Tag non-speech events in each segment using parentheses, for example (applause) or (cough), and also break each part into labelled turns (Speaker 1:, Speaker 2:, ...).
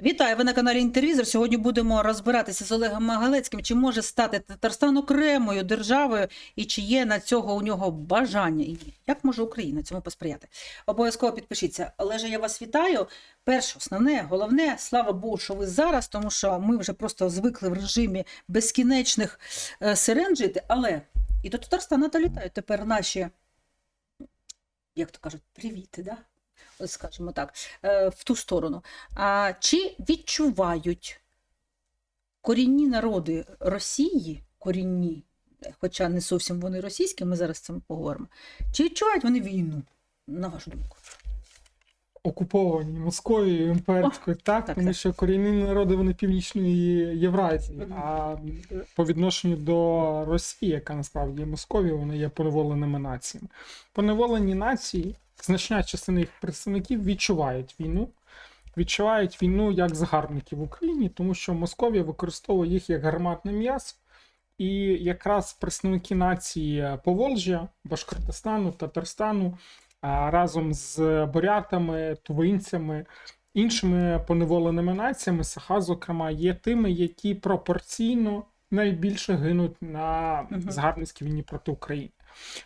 Speaker 1: Вітаю, ви на каналі Інтервізор. Сьогодні будемо розбиратися з Олегом Магалецьким, чи може стати Татарстан окремою державою і чи є на цього у нього бажання. І як може Україна цьому посприяти? Обов'язково підпишіться. Олеже, я вас вітаю. Перше, основне, головне, слава Богу, що ви зараз, тому що ми вже просто звикли в режимі безкінечних е, сирен жити. Але і до Татарстана долітають тепер наші, як то кажуть, привіти, да? Скажімо так, е, в ту сторону. А чи відчувають корінні народи Росії, корінні, хоча не зовсім вони російські, ми зараз з цим поговоримо, чи відчувають вони війну, на вашу думку?
Speaker 2: окуповані Московією імперською, так,
Speaker 1: так,
Speaker 2: тому
Speaker 1: так.
Speaker 2: що корінні народи вони північної Євразії. А по відношенню до Росії, яка насправді є Московією, вони є поневоленими націями. Поневолені нації, значна частина їх представників відчувають війну. Відчувають війну як загарбники в Україні, тому що Московія використовує їх як гарматне м'ясо. І якраз представники нації Поволжя, Башкортостану, Татарстану разом з бурятами, тувинцями, іншими поневоленими націями, Саха, зокрема, є тими, які пропорційно найбільше гинуть на загарбницькій війні проти України.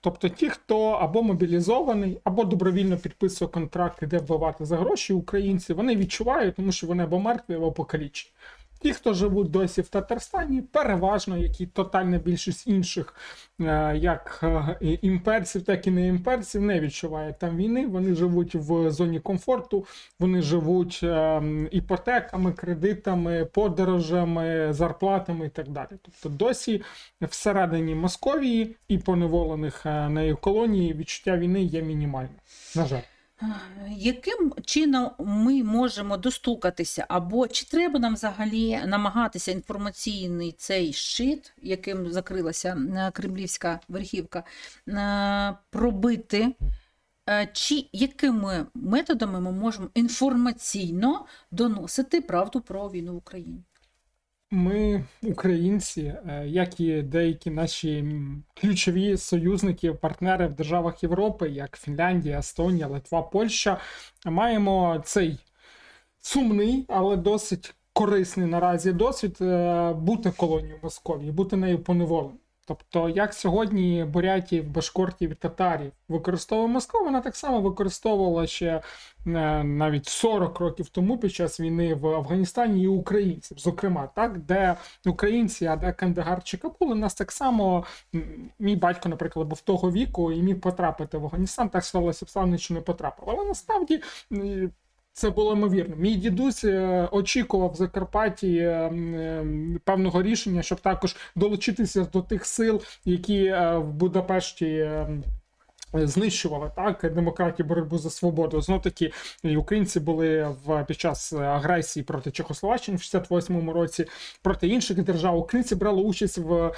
Speaker 2: Тобто ті, хто або мобілізований, або добровільно підписує контракт, іде вбивати за гроші українці, вони відчувають, тому що вони або мертві, або покалічені. Ті, хто живуть досі в Татарстані, переважно, як і тотальна більшість інших, е, як е, імперців, так і не імперців, не відчувають там війни. Вони живуть в зоні комфорту, вони живуть е, іпотеками, кредитами, подорожами, зарплатами і так далі. Тобто досі всередині Московії і поневолених нею колонії відчуття війни є мінімальне. На жаль.
Speaker 1: Яким чином ми можемо достукатися, або чи треба нам взагалі намагатися інформаційний цей щит, яким закрилася е, кремлівська верхівка, е, пробити? Е, Чи якими методами ми можемо інформаційно доносити правду про війну в Україні?
Speaker 2: Ми, українці, е, як і деякі наші ключові союзники, партнери в державах Європи, як Фінляндія, Естонія, Литва, Польща, маємо цей сумний, але досить корисний наразі досвід е, бути колонією Московії, бути нею поневоленим. Тобто, як сьогодні бурятів, башкортів татарів використовує Москва, вона так само використовувала ще е, навіть 40 років тому під час війни в Афганістані і українців, зокрема, так, де українці, а де Кандагар чи Кабул, нас так само мій батько, наприклад, був того віку і міг потрапити в Афганістан, так сталося обставини, не потрапив. Але насправді. Це було ймовірно. Мій дідусь е, очікував в Закарпатті е, е, певного рішення, щоб також долучитися до тих сил, які в Будапешті. Е, Знищували так демократію боротьбу за свободу. Знов таки і українці були в під час агресії проти Чехословаччини в 68-му році проти інших держав. Українці брали участь в е,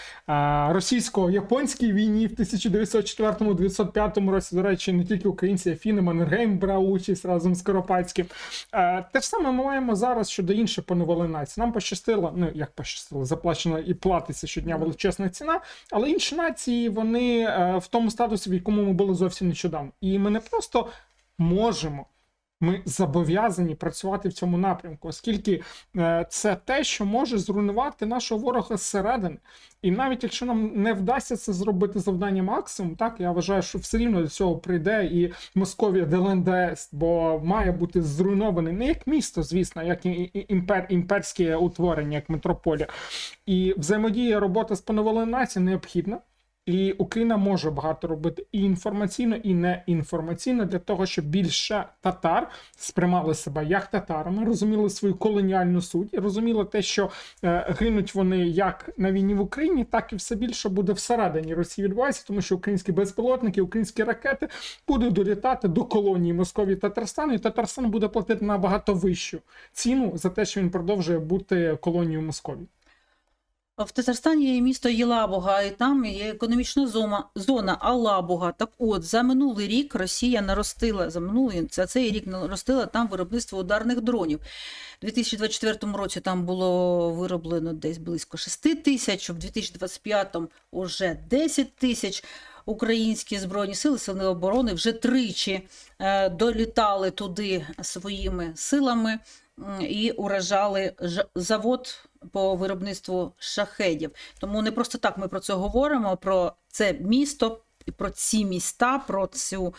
Speaker 2: російсько-японській війні в 1904-1905 році. До речі, не тільки українці, а фіни Маннергейм брав участь разом з Коропацьким. Е, те ж саме ми маємо зараз щодо інших поневолених націй. Нам пощастило, ну як пощастило, заплачено і платиться щодня величезна ціна. Але інші нації вони в тому статусі, в якому ми були зовсім нещодавно. І ми не просто можемо. Ми зобов'язані працювати в цьому напрямку, оскільки е, це те, що може зруйнувати нашого ворога зсередини. І навіть якщо нам не вдасться це зробити завдання максимум, так я вважаю, що все рівно до цього прийде і Московія ДЛНДС, бо має бути зруйнований не як місто, звісно, як імпер, імперське утворення, як метрополія. І взаємодія робота з поневоленою нацією необхідна. І Україна може багато робити і інформаційно, і не інформаційно для того, щоб більше татар сприймали себе як татарами, розуміли свою колоніальну суть розуміли те, що е, гинуть вони як на війні в Україні, так і все більше буде всередині Росії відбувається, тому що українські безпілотники, українські ракети будуть долітати до колонії Московії Татарстану, і Татарстан буде платити набагато вищу ціну за те, що він продовжує бути колонією Московії.
Speaker 1: В Татарстані є місто Єлабуга, і там є економічна зона, зона Алабуга. Так от, за минулий рік Росія наростила, за минулий, за цей рік наростила там виробництво ударних дронів. У 2024 році там було вироблено десь близько 6 тисяч, в 2025 уже 10 тисяч. Українські збройні сили, сили оборони вже тричі е, долітали туди своїми силами. І уражали завод по виробництву шахедів. Тому не просто так ми про це говоримо, про це місто, про ці міста, про цю,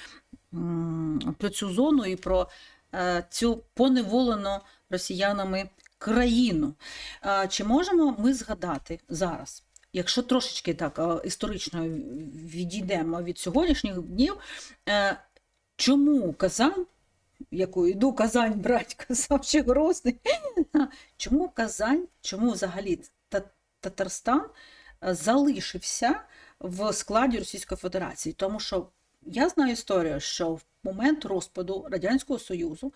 Speaker 1: про цю зону і про е, цю поневолену росіянами країну. Е, Чи можемо ми згадати зараз? Якщо трошечки так е, історично відійдемо від сьогоднішніх днів, чому Казань, яку йду Казань брать, (laughs) казав ще Грозний, (laughs) чому Казань, чому взагалі Татарстан е, залишився в складі Російської Федерації? Тому що я знаю історію, що в момент розпаду Радянського Союзу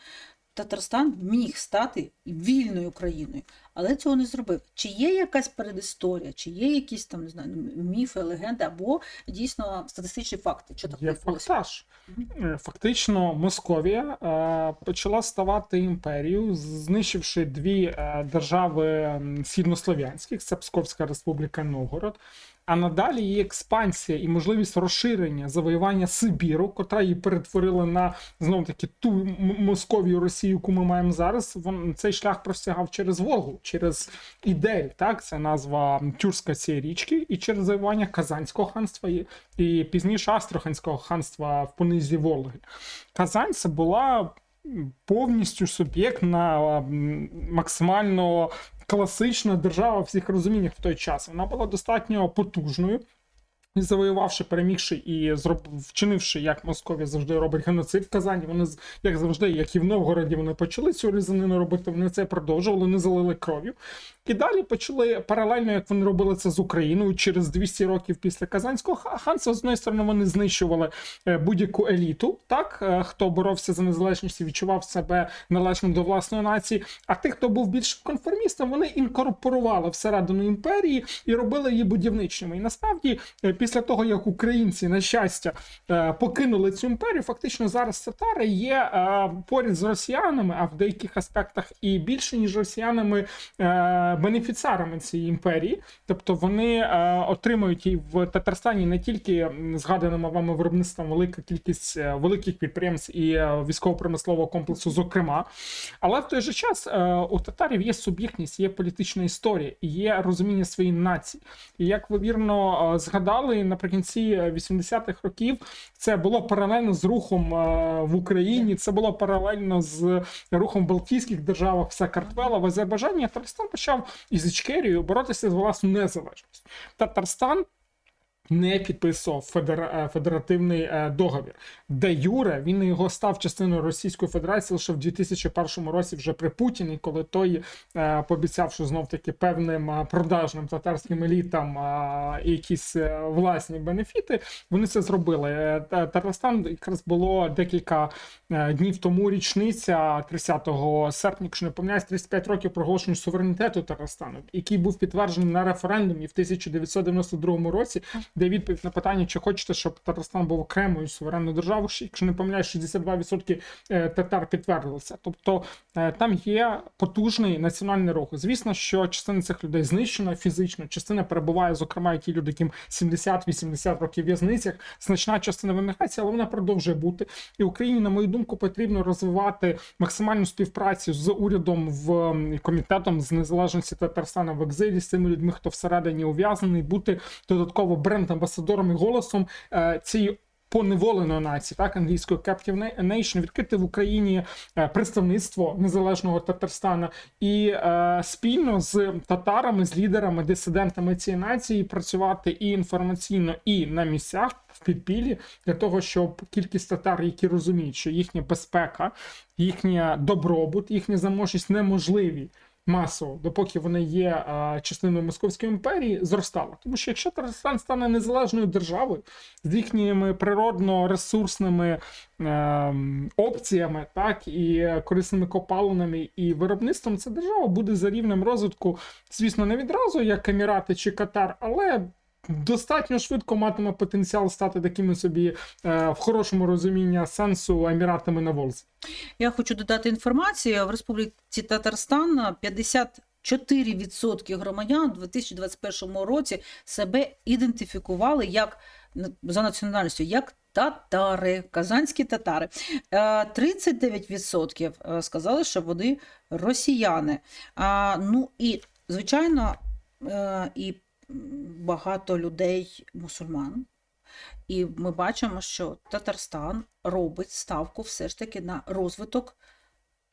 Speaker 1: Татарстан міг стати вільною країною, але цього не зробив. Чи є якась передісторія, чи є якісь там не знаю, міфи, легенди, або дійсно статистичні факти? Що так
Speaker 2: Є фактаж. Е, Фактично, Московія е, почала ставати імперією, знищивши дві е, держави східнослов'янських, це Псковська Республіка Новгород. А надалі її експансія і можливість розширення завоювання Сибіру, котра її перетворила на знов таки ту Московію Росію, яку ми маємо зараз. Вон цей шлях простягав через Волгу, через Ідель, так це назва тюркська цієї річки, і через завоювання Казанського ханства і, і пізніше Астраханського ханства в понизі Волги. Казань це була повністю суб'єктна максимально класична держава всіх розуміннях в той час. Вона була достатньо потужною. Завоювавши, перемігши і зроб... вчинивши, як Московія завжди робить геноцид в Казані, вони як завжди, як і в Новгороді, вони почали цю різанину робити. Вони це продовжували, вони залили кров'ю. І далі почали паралельно, як вони робили це з Україною через 200 років після Казанського ха- ханства. З одної сторони, вони знищували е, будь-яку еліту, так е, хто боровся за незалежність і відчував себе належним до власної нації. А тих, хто був більш конформістом, вони інкорпорували всередину імперії і робили її будівничними. І насправді, е, після того як українці, на щастя, е, покинули цю імперію, фактично зараз татари є е, поряд з росіянами, а в деяких аспектах і більше ніж росіянами. е, Бенефіціарами цієї імперії, тобто вони отримують і в Татарстані не тільки згаданими вами виробництвом велика кількість великих підприємств і військово-промислового комплексу, зокрема, але в той же час у татарів є суб'єктність, є політична історія, є розуміння своєї нації. І як ви вірно е, згадали, наприкінці 80-х років це було паралельно з рухом е, в Україні, це було паралельно з рухом в Балтійських державах, все Картвела, в Азербайджані. Татарстан почав із Ічкерією боротися за власну незалежність. Татарстан не підписував федер... е, федеративний е, договір. Де Юре він його став частиною Російської Федерації лише в 2001 році, вже при Путіні, коли той е, пообіцяв, що знов таки певним продажним татарським елітам якісь власні бенефіти. Вони це зробили. Татарстан якраз було декілька днів тому річниця 30 серпня, якщо не помиляюсь, 35 років проголошення суверенітету Татарстану, який був підтверджений на референдумі в 1992 році, де відповідь на питання, чи хочете, щоб Татарстан був окремою суверенною державою, якщо не помиляюсь, 62% е, татар підтвердилися. Тобто е, там є потужний національний рух. Звісно, що частина цих людей знищена фізично, частина перебуває, зокрема, і ті люди, яким 70-80 років в'язницях, значна частина в еміграції, але вона продовжує бути. І Україні, на мою думку, потрібно розвивати максимальну співпрацю з урядом в комітетом з незалежності Татарстана в екзилі з цими людьми, хто всередині ув'язаний, бути додатково бренд-амбасадором і голосом е, цієї. Поневоленої нації, так англійською Captive Nation, відкрити в Україні е, представництво незалежного Татарстана і е, спільно з татарами, з лідерами, дисидентами цієї нації працювати і інформаційно, і на місцях в підпіллі для того, щоб кількість татар, які розуміють, що їхня безпека, їхня добробут, їхня заможність неможливі масово, допоки вони є частиною Московської імперії, зростала. Тому що якщо Татарстан стане незалежною державою з їхніми природно-ресурсними е, опціями, так і корисними копалинами і виробництвом, ця держава буде за рівнем розвитку, звісно, не відразу, як Емірати чи Катар, але. Достатньо швидко матиме потенціал стати такими собі е, в хорошому розумінні сенсу еміратами на Волзі.
Speaker 1: Я хочу додати інформацію. В Республіці Татарстан 54% громадян у 2021 році себе ідентифікували як за національністю, як татари, казанські татари. Е, 39% е, сказали, що вони росіяни. Ну і, звичайно, е, і багато людей мусульман. І ми бачимо, що Татарстан робить ставку все ж таки на розвиток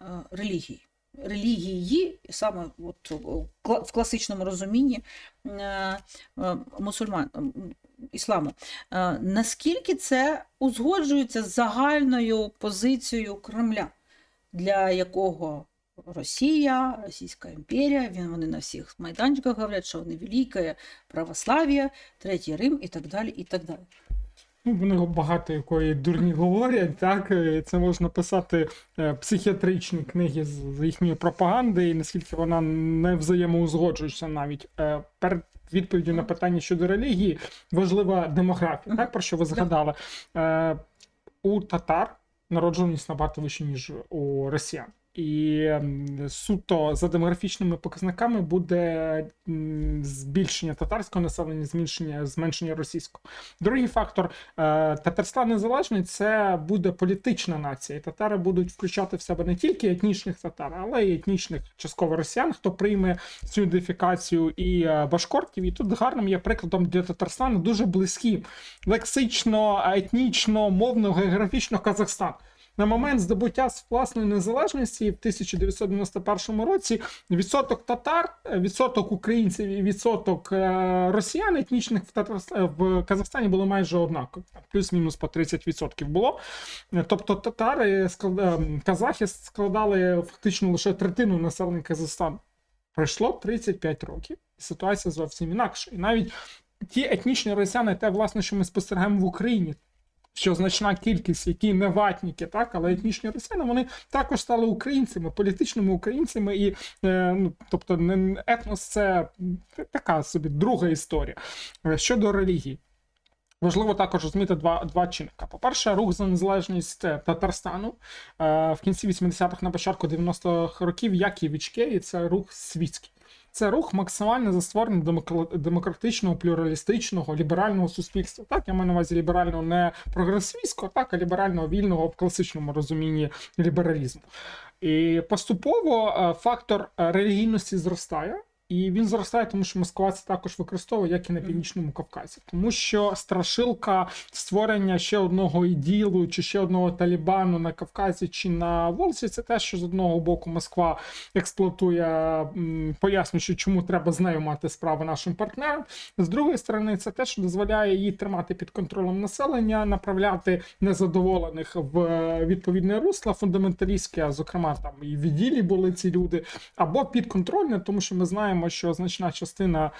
Speaker 1: е, релігії. Релігії, саме от, в класичному розумінні е, е, мусульман, ісламу. Е, Наскільки це узгоджується з загальною позицією Кремля, для якого Росія, Російська імперія, він, вони на всіх майданчиках говорять, що вони велике православ'я, Третій Рим і так далі. і так далі.
Speaker 2: Ну, вони багато якої дурні говорять, так е, це можна писати е, психіатричні книги з їхньої пропаганди, і наскільки вона не взаємоузгоджується навіть. Е, Перед відповіддю на питання щодо релігії важлива демографія, так про що ви згадали. У татар народжуваність набагато вища, ніж у росіян. І суто за демографічними показниками буде збільшення татарського населення, зменшення, зменшення російського. Другий фактор е, Татарстан незалежний це буде політична нація. Татари будуть включати в себе не тільки етнічних татар, але й етнічних частково росіян, хто прийме цю ідентифікацію і е, башкортів. І тут гарним є прикладом для Татарстану дуже близькі лексично, етнічно, мовно, географічно Казахстан. На момент здобуття власної незалежності в 1991 році відсоток татар, е, відсоток українців і відсоток е, росіян етнічних в, Татарс- е, в Казахстані було майже однаково. Плюс-мінус по 30% було. Тобто татари казахи складали фактично лише третину населення Казахстану. Пройшло 35 років, і ситуація зовсім інакша. І навіть ті етнічні росіяни, те, власне, що ми спостерігаємо в Україні, що значна кількість, які не ватніки, так, але етнічні росіяни, вони також стали українцями, політичними українцями, і е, ну, тобто етнос це така собі друга історія. Е, Щодо релігії. Важливо також розуміти два, два чинника. По-перше, рух за незалежність е, Татарстану в кінці 80-х, на початку 90-х років, як і в Ічкерії, це рух світський. Це рух максимально застворений демократичного, плюралістичного, ліберального суспільства. Так, я маю на увазі ліберального не прогресивського, так, а ліберального вільного в класичному розумінні лібералізму. І поступово е, фактор е, релігійності зростає. І він зростає, тому що Москва це також використовує, як і на північному Кавказі, тому що страшилка створення ще одного іділу чи ще одного Талібану на Кавказі чи на Волзі, це те, що з одного боку Москва експлуатує, пояснюючи, чому треба з нею мати справу нашим партнерам. З другої сторони, це те, що дозволяє їй тримати під контролем населення, направляти незадоволених в е, відповідне русло фундаменталістське, зокрема там і в відділі були ці люди, або підконтрольне, тому що ми знаємо, що значна частина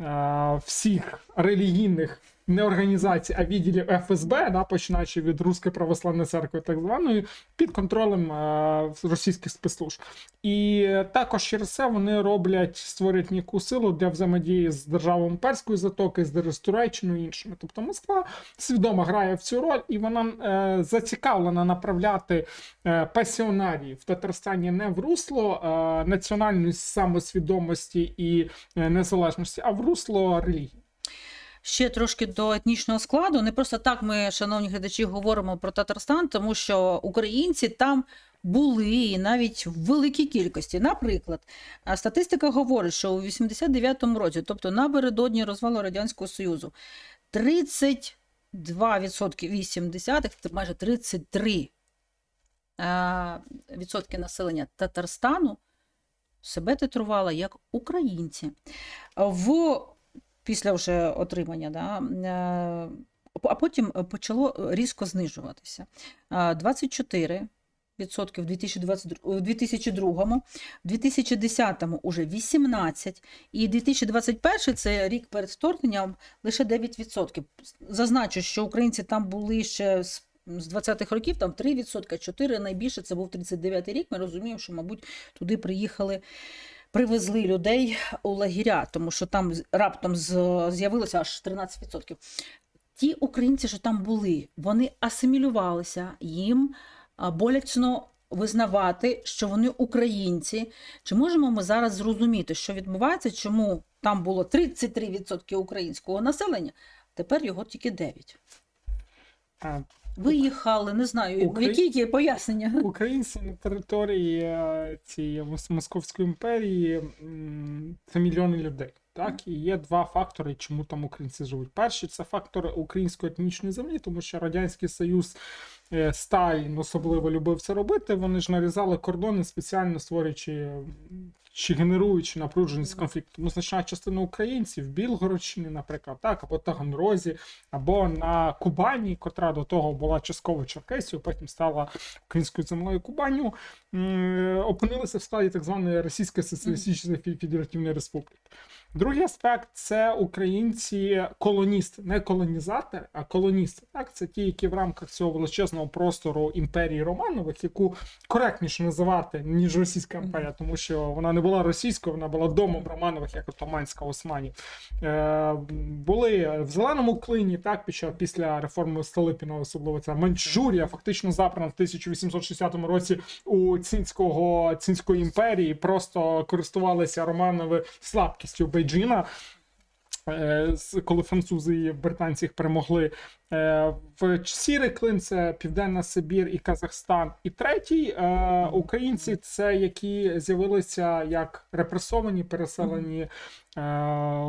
Speaker 2: е, всіх релігійних. Не організацій, а відділів ФСБ, да, починаючи від Руської православної церкви, так званої, під контролем е, російських спецслужб. І також через це вони роблять, створюють ніяку силу для взаємодії з державою Перської затоки, з Туреччиною і іншими. Тобто Москва свідомо грає в цю роль, і вона е, зацікавлена направляти е, пасіонарії в Татарстані не в русло е, національної самосвідомості і е, незалежності, а в русло релігії.
Speaker 1: Ще трошки до етнічного складу. Не просто так ми, шановні глядачі, говоримо про Татарстан, тому що українці там були навіть в великій кількості. Наприклад, статистика говорить, що у 89-му році, тобто напередодні розвалу Радянського Союзу, 32% 80-х, майже 33 е, відсотки населення Татарстану себе титрувало як українці. В після вже отримання, да, е, а потім почало різко знижуватися. 24 відсотків у 2022, у 2002, в 2010 уже 18, і 2021 це рік перед вторгненням лише 9 відсотків. Зазначу, що українці там були ще з з 20-х років, там 3 відсотка, 4 найбільше, це був 39-й рік. Ми розуміємо, що, мабуть, туди приїхали привезли людей у лагеря, тому що там раптом з'явилося аж 13%. Ті українці, що там були, вони асимілювалися, їм болячно визнавати, що вони українці. Чи можемо ми зараз зрозуміти, що відбувається, чому там було 33% українського населення, тепер його тільки 9%? Виїхали, не знаю,
Speaker 2: Украї-
Speaker 1: які є пояснення.
Speaker 2: Українці на території е, цієї Московської імперії це мільйони людей. Так, і є два фактори, чому там українці живуть. Перший це фактор української етнічної землі, тому що Радянський Союз е, Сталін особливо любив це робити. Вони ж нарізали кордони, спеціально створюючи чи генеруючи напруженість конфлікту. Тому значна частина українців в Білгородщині, наприклад, так, або Таганрозі, або на Кубані, котра до того була частково Черкесією, потім стала українською землею Кубаню, опинилися в складі так званої Російської Соціалістичної Федеративної Республіки. Другий аспект це українці колоністи, не колонізатори, а колоністи. Так, це ті, які в рамках цього величезного простору імперії Романових, яку коректніше називати ніж Російська імперія, тому що вона не була російською, вона була домом Романових, як Отаманська Османів. Е, були в зеленому клині, так, після реформи Столипіна, особливо ця Манчжурія, фактично забрана в 1860 році у цінського цінської імперії, просто користувалися Романови слабкістю Бейджина. Е, Коли французи і британці їх перемогли, Е, в сірий клин це Південна Сибір і Казахстан. І третій е, українці це які з'явилися як репресовані, переселені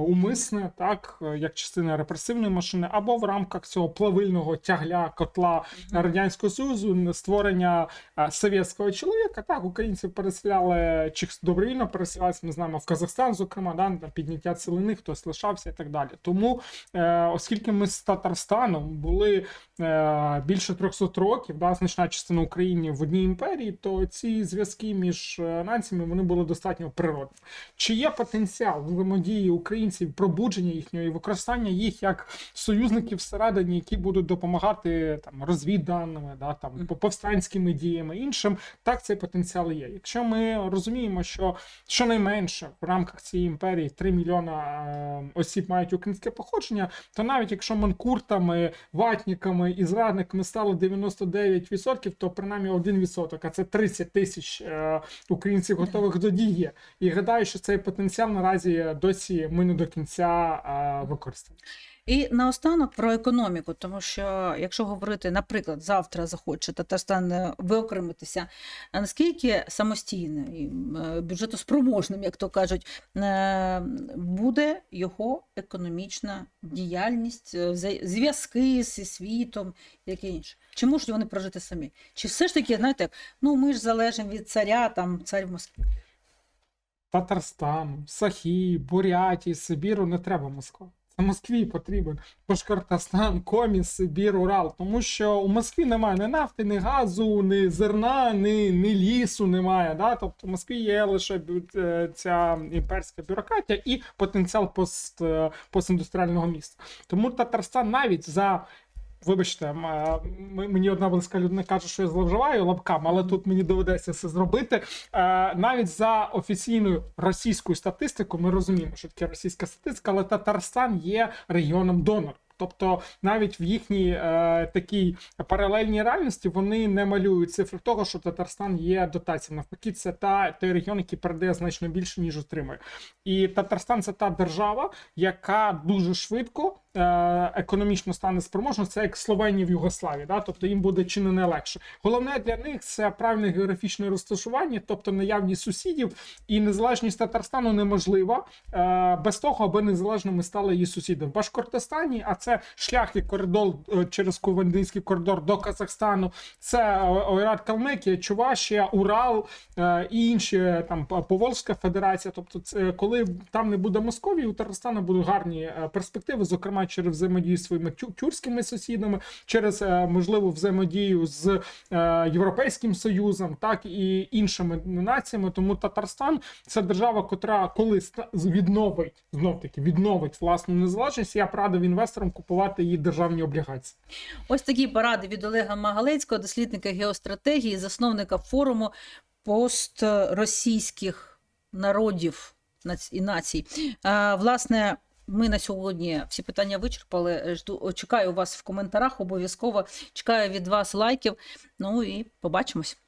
Speaker 2: умисне, так е, як частина репресивної машини, або в рамках цього плавильного тягля котла радянського союзу створення е, совєтського чоловіка. Так, українців переселяли чи добровільно переселялися. Ми знаємо в Казахстан, зокрема, да, на підняття цілини, хтось лишався і так далі. Тому, е, оскільки ми з Татарстаном були е, більше 300 років, да, значна частина України в одній імперії, то ці зв'язки між е, націями вони були достатньо природні. Чи є потенціал взаємодії українців, пробудження їхнього і використання їх як союзників всередині, які будуть допомагати там розвідданими, да, там по- повстанськими діями іншим? Так, цей потенціал є. Якщо ми розуміємо, що щонайменше в рамках цієї імперії 3 мільйона е, осіб мають українське походження, то навіть якщо манкуртами, ватниками і зрадниками стало 99%, то принаймні 1%, а це 30 тисяч е, українців готових до дії. І гадаю, що цей потенціал наразі досі ми не до кінця е, використали.
Speaker 1: І наостанок про економіку, тому що якщо говорити, наприклад, завтра захоче Татарстан е, виокремитися, а наскільки самостійним е, бюджетоспроможним, як то кажуть, е, буде його економічна діяльність, е, зв'язки зі світом таке інше? Чи можуть вони прожити самі? Чи все ж таки, знаєте, ну ми ж залежимо від царя, там цар в Москві?
Speaker 2: Татарстану, Сахі, Бурятії, Сибіру не треба Москва. Це Москві потрібен Башкортостан, Комі, Сибір, Урал. Тому що у Москві немає ні нафти, ні газу, ні зерна, ні, ні лісу немає. Да? Тобто в Москві є лише е, ця імперська бюрократія і потенціал пост, е, постіндустріального міста. Тому Татарстан навіть за. Вибачте, мені одна близька людина каже, що я зловживаю лапками, але тут мені доведеться це зробити. Навіть за офіційною російською статистикою, ми розуміємо, що таке російська статистика, але Татарстан є регіоном донором. Тобто навіть в їхній е, такій паралельній реальності вони не малюють цифри того, що Татарстан є дотацією. Навпаки, це та той регіон, який передає значно більше, ніж отримує. І Татарстан це та держава, яка дуже швидко економічно стане спроможною. Це як Словенія в Югославії, да? тобто їм буде чи не не легше. Головне для них це правильне географічне розташування, тобто наявність сусідів, і незалежність Татарстану неможлива е, без того, аби незалежними стали її сусіди. В Башкортостані, а це шлях і коридор е, через Кувандинський коридор до Казахстану, це Ойрат Калмикія, Чувашія, Урал е, і інші е, там Поволжська Федерація. Тобто, це коли там не буде Московії, у Татарстану будуть гарні е, перспективи, зокрема через взаємодію з своїми тюркськими сусідами, через е, можливу взаємодію з е, Європейським Союзом, так і іншими націями. Тому Татарстан це держава, котра коли відновить знов таки відновить власну незалежність. Я б радив інвесторам купувати її державні облігації.
Speaker 1: Ось такі поради від Олега Магалецького, дослідника геостратегії, засновника форуму постросійських народів і націй. Власне, ми на сьогодні всі питання вичерпали. Жду, чекаю вас в коментарях обов'язково. Чекаю від вас лайків. Ну і побачимось.